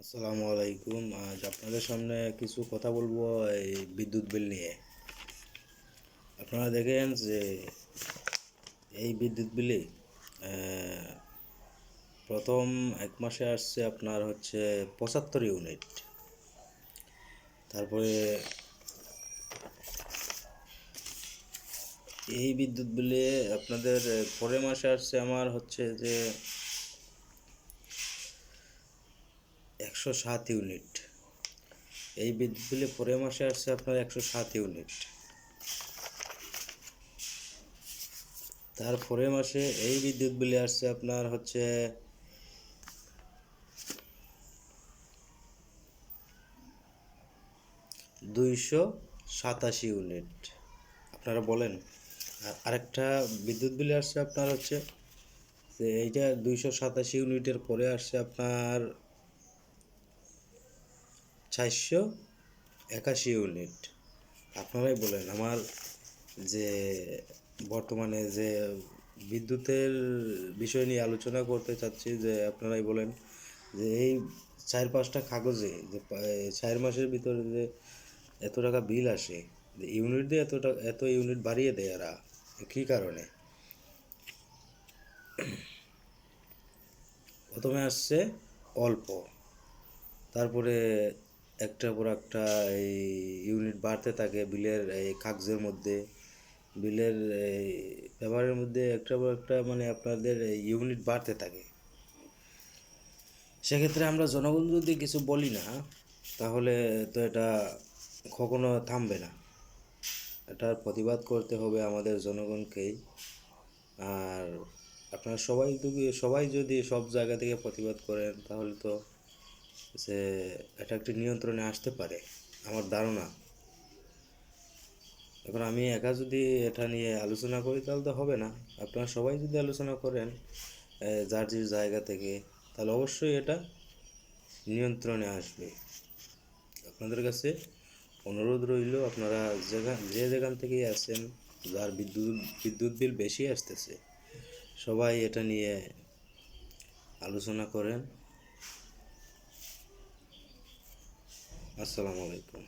আসসালামু আলাইকুম। আজ আপনাদের সামনে কিছু কথা বলব এই বিদ্যুৎ বিল নিয়ে। আপনারা দেখেন যে এই বিদ্যুৎ বিলে প্রথম এক মাসে আসছে আপনার হচ্ছে পঁচাত্তর ইউনিট। তারপরে এই বিদ্যুৎ বিলে আপনাদের পরের মাসে আসছে আমার হচ্ছে যে একশো সাত ইউনিট। এই বিদ্যুৎ বিলে পরের মাসে আসছে আপনার একশো সাত ইউনিট। তার পরের মাসে এই বিদ্যুৎ বিলে আসছে আপনার হচ্ছে দুইশো সাতাশি ইউনিট। আপনারা বলেন, আর আরেকটা বিদ্যুৎ বিলে আসছে আপনার হচ্ছে যে এইটা দুইশো সাতাশি ইউনিটের পরে আসছে আপনার চারশো একাশি ইউনিট আপনারাই বলেন, আমার যে বর্তমানে যে বিদ্যুতের বিষয় নিয়ে আলোচনা করতে চাচ্ছি, যে আপনারাই বলেন যে এই চার পাঁচটা কাগজে যে চার মাসের ভিতরে যে এত টাকা বিল আসে, যে ইউনিট দিয়ে এত এত ইউনিট বাড়িয়ে দেয় এরা, কী কারণে? প্রথমে আসছে অল্প, তারপরে একটার পর একটা এই ইউনিট বাড়তে থাকে বিলের এই কাগজের মধ্যে। বিলের এই পেপারের মধ্যে একটার পর একটা মানে আপনাদের ইউনিট বাড়তে থাকে। সেক্ষেত্রে আমরা জনগণ যদি কিছু বলি না, তাহলে তো এটা কখনো থামবে না। এটার প্রতিবাদ করতে হবে আমাদের জনগণকেই। আর আপনারা সবাই সবাই যদি সব জায়গা থেকে প্রতিবাদ করেন, তাহলে তো যে এটা একটি নিয়ন্ত্রণে আসতে পারে, আমার ধারণা। এখন আমি একা যদি এটা নিয়ে আলোচনা করি, তাহলে তো হবে না। আপনারা সবাই যদি আলোচনা করেন যার যে জায়গা থেকে, তাহলে অবশ্যই এটা নিয়ন্ত্রণে আসবে। আপনাদের কাছে অনুরোধ রইল, আপনারা যেখান, যে যেখান থেকেই আসেন যার বিদ্যুৎ বিদ্যুৎ বিল বেশি আসতেছে, সবাই এটা নিয়ে আলোচনা করেন। আসসালামু আলাইকুম।